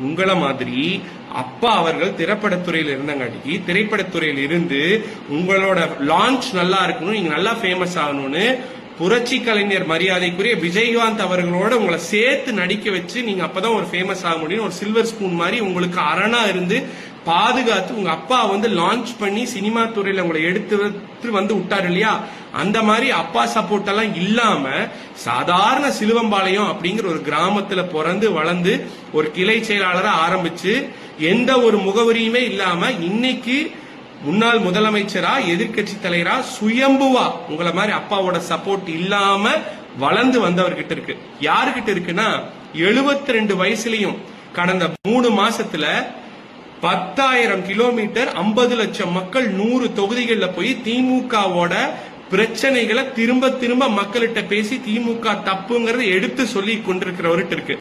உங்களை மாதிரி அப்பா அவர்கள் திரைப்படத்துறையில் இருந்தங்காட்டிக்கு திரைப்படத்துறையில் இருந்து உங்களோட லான்ச் நல்லா இருக்கணும் நீங்க நல்லா ஃபேமஸ் ஆகணும்னு புரட்சி கலைஞர் மரியாதைக்குரிய விஜயகாந்த் அவர்களோட உங்களை சேர்த்து நடிக்க வச்சு நீங்க அப்பதான் ஒரு ஃபேமஸ் ஆக முடியும். ஒரு சில்வர் ஸ்பூன் மாதிரி உங்களுக்கு அரணா இருந்து பாதுகாத்து உங்க அப்பா வந்து லான்ச் பண்ணி சினிமா துறையில உங்களை எடுத்து வந்து- வந்து விட்டாரு இல்லையா? அந்த மாதிரி அப்பா சப்போர்ட் எல்லாம் இல்லாம சாதாரண சிலுவம்பாளையம் அப்படிங்கிற ஒரு கிராமத்துல பிறந்து வளர்ந்து ஒரு கிளை செயலாளரை ஆரம்பிச்சு எந்த ஒரு முகவரியுமே இல்லாம இன்னைக்கு முன்னாள் முதலமைச்சரா எதிர்க்கட்சி தலைவரா சுயம்புவா உங்களை மாதிரி அப்பாவோட சப்போர்ட் இல்லாம வளர்ந்து வந்தவர்கிட்ட இருக்கு. யாருகிட்ட இருக்குன்னா 72 ரெண்டு வயசுலயும் கடந்த மூணு மாசத்துல பத்தாயிரம் கிலோமீட்டர் ஐம்பது லட்சம் மக்கள் நூறு தொகுதிகளில் போய் திமுகவோட பிரச்சனைகளை திரும்ப திரும்ப மக்கள்கிட்ட பேசி திமுக தப்புங்கிறத எடுத்து சொல்லி கொண்டிருக்கிறவர்கிட்ட இருக்கு.